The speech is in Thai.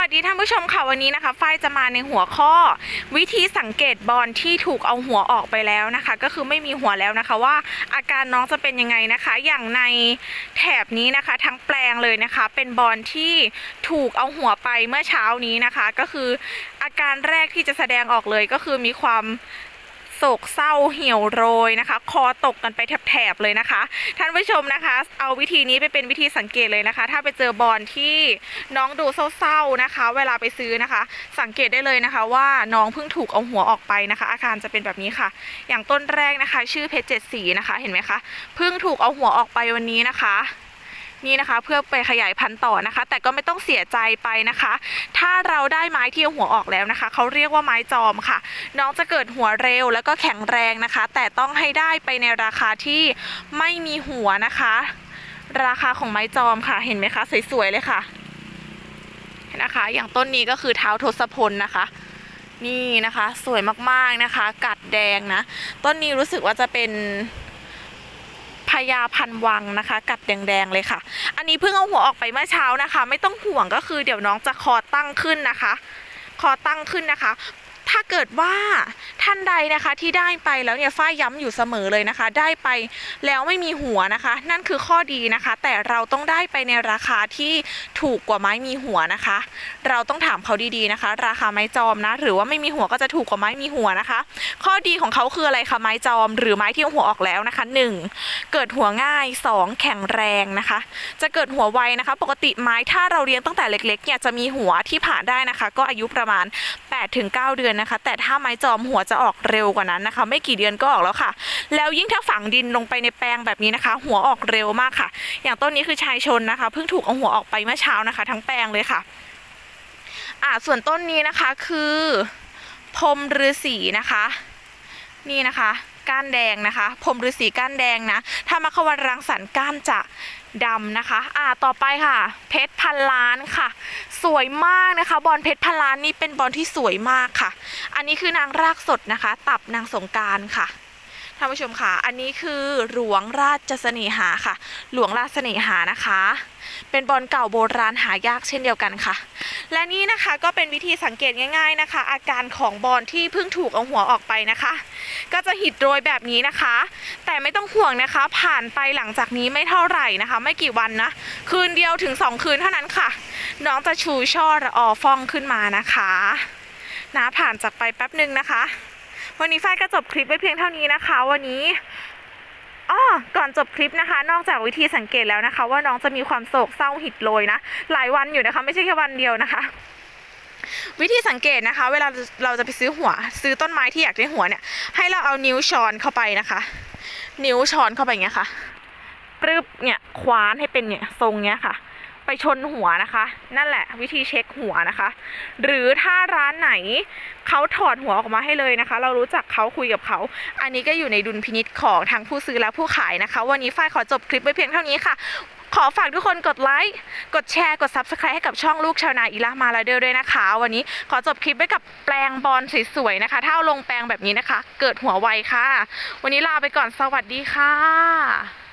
สวัสดีท่านผู้ชมค่ะวันนี้นะคะฝ้ายจะมาในหัวข้อ วิธีสังเกตบอลที่ถูกเอาหัวออกไปแล้วนะคะ ก็คือไม่มีหัวแล้วนะคะว่าอาการน้องจะเป็นยังไงนะคะ อย่างในแถบนี้นะคะ ทั้งแปลงเลยนะคะ เป็นบอลที่ถูกเอาหัวไปเมื่อเช้านี้นะคะ ก็คืออาการแรกที่จะแสดงออกเลยก็คือมีความ โศกเศร้าเหี่ยวโรยนะคะ คอตกกันไปแถบๆเลยนะคะ ท่านผู้ชมนะคะ เอาวิธีนี้ไปเป็นวิธีสังเกตเลยนะคะ ถ้าไปเจอบอลที่น้องดูเศร้าๆนะคะ เวลาไปซื้อนะคะ สังเกตได้เลยนะคะ ว่าน้องเพิ่งถูกเอาหัวออกไปนะคะ อาการจะเป็นแบบนี้ค่ะ อย่างต้นแรกนะคะ ชื่อเพชรเจ็ดสีนะคะเห็นไหมคะเพิ่งถูกเอาหัวออกไปวันนี้นะคะ นี่นะคะเพื่อไปขยายพันธุ์ต่อนะคะ แต่ก็ไม่ต้องเสียใจไปนะคะ ถ้าเราได้ไม้ที่หัวออกแล้วนะคะเขาเรียกว่าไม้จอมค่ะ น้องจะเกิดหัวเร็วแล้วก็แข็งแรงนะคะ แต่ต้องให้ได้ไปในราคาที่ไม่มีหัวนะคะ ราคาของไม้จอมค่ะเห็นไหมคะสวยๆเลยค่ะเห็นนะคะ อย่างต้นนี้ก็คือเท้าทศพลนะคะนี่นะคะ สวยมากๆนะคะ กัดแดงนะ ต้นนี้รู้สึกว่าจะเป็น พญาพันวังนะคะ กัดแดงๆเลยค่ะ อันนี้เพิ่งเอาหัวออกไปเมื่อเช้านะคะ ไม่ต้องห่วงก็คือเดี๋ยวน้องจะคอตั้งขึ้นนะคะ คอตั้งขึ้นนะคะ ถ้าเกิดว่าท่านใดนะคะที่ได้ไปแล้วเนี่ยฝ้ายย้ำอยู่เสมอเลยนะคะ ได้ไปแล้วไม่มีหัวนะคะ นั่นคือข้อดีนะคะ แต่เราต้องได้ไปในราคาที่ถูกกว่าไม้มีหัวนะคะ เราต้องถามเขาดีๆนะคะ ราคาไม้จอมนะ หรือว่าไม่มีหัวก็จะถูกกว่าไม้มีหัวนะคะ ข้อดีของเขาคืออะไรคะไม้จอม หรือไม้ที่เอาหัวออกแล้วนะคะ 1. เกิดหัวง่าย 2. แข็งแรงนะคะ จะเกิดหัวไวนะคะ ปกติไม้ถ้าเราเลี้ยงตั้งแต่เล็กๆเนี่ยจะมีหัวที่ผ่าได้นะคะ ก็อายุประมาณ 8-9 เดือนนะคะ แต่ถ้าไม้จอมหัวจะออกเร็วกว่านั้นนะคะ ไม่กี่เดือนก็ออกแล้วค่ะ แล้วยิ่งถ้าฝังดินลงไปในแปลงแบบนี้นะคะ หัวออกเร็วมากค่ะ อย่างต้นนี้คือชายชนนะคะเพิ่งถูกเอาหัวออกไปเมื่อเช้านะคะ ทั้งแปลงเลยค่ะอ่าส่วนต้นนี้นะคะคือพรมฤาษีนะคะ นี่นะคะ ก้านแดงนะคะพรหมฤาษีก้านแดงนะ ถ้ามาขวันรังสรรค์ก้านจะดำนะคะ อ่า ต่อไปค่ะ เพชรพันล้านค่ะ สวยมากนะคะ บอลเพชรพันล้านนี่เป็นบอลที่สวยมากค่ะ อันนี้คือนางรากสดนะคะ ตับนางสงการค่ะ ท่านผู้ชมค่ะ อันนี้คือหลวงราชเสน่หาค่ะ หลวงราชเสน่หานะคะ เป็นบอลเก่าโบราณหายากเช่นเดียวกันค่ะ และนี่นะคะก็เป็นวิธีสังเกตง่าย ๆนะคะ อาการของบอลที่เพิ่งถูกเอาหัวออกไปนะคะ ก็จะหิดโรยแบบนี้นะคะ แต่ไม่ต้องห่วงนะคะ ผ่านไปหลังจากนี้ไม่เท่าไหร่นะคะ ไม่กี่วันนะ คืนเดียวถึง 2 คืนเท่านั้นค่ะ น้องจะชูช่อระออฟองขึ้นมานะคะนะผ่านจากไปแป๊บหนึ่งนะคะ วันนี้ฝ้ายก็จบคลิปไว้เพียงเท่านี้นะคะ วันนี้อ้อก่อนจบคลิปนะคะ นอกจากวิธีสังเกตแล้วนะคะ ว่าน้องจะมีความโศกเศร้าหิดโรยนะ หลายวันอยู่นะคะ ไม่ใช่แค่วันเดียวนะคะวิธีสังเกตนะคะ เวลาเราจะไปซื้อหัว ซื้อต้นไม้ที่อยากได้หัวเนี่ย ให้เราเอานิ้วช้อนเข้าไปนะคะ นิ้วช้อนเข้าไปอย่างเงี้ยค่ะปรึบเนี่ยคว้านให้เป็นเนี่ยทรงเนี้ยค่ะ ไปชนหัวนะคะ นั่นแหละ วิธีเช็คหัวนะคะ หรือถ้าร้านไหนเขาถอดหัวออกมาให้เลยนะคะ เรารู้จักเขาคุยกับเขา อันนี้ก็อยู่ในดุลพินิษของทั้งผู้ซื้อและผู้ขายนะคะ วันนี้ฝ้ายขอจบคลิปไว้เพียงเท่านี้ค่ะขอฝากทุกคนกดไลค์ กดแชร์ กด Subscribe ให้กับช่องลูกชาวนาอีลามาลาเดอร์ด้วยนะคะ วันนี้ขอจบคลิปไว้กับแปลงบอลสวยๆนะคะ ถ้าเอาลงแปลงแบบนี้นะคะ เกิดหัวไวค่ะ วันนี้ลาไปก่อนสวัสดีค่ะ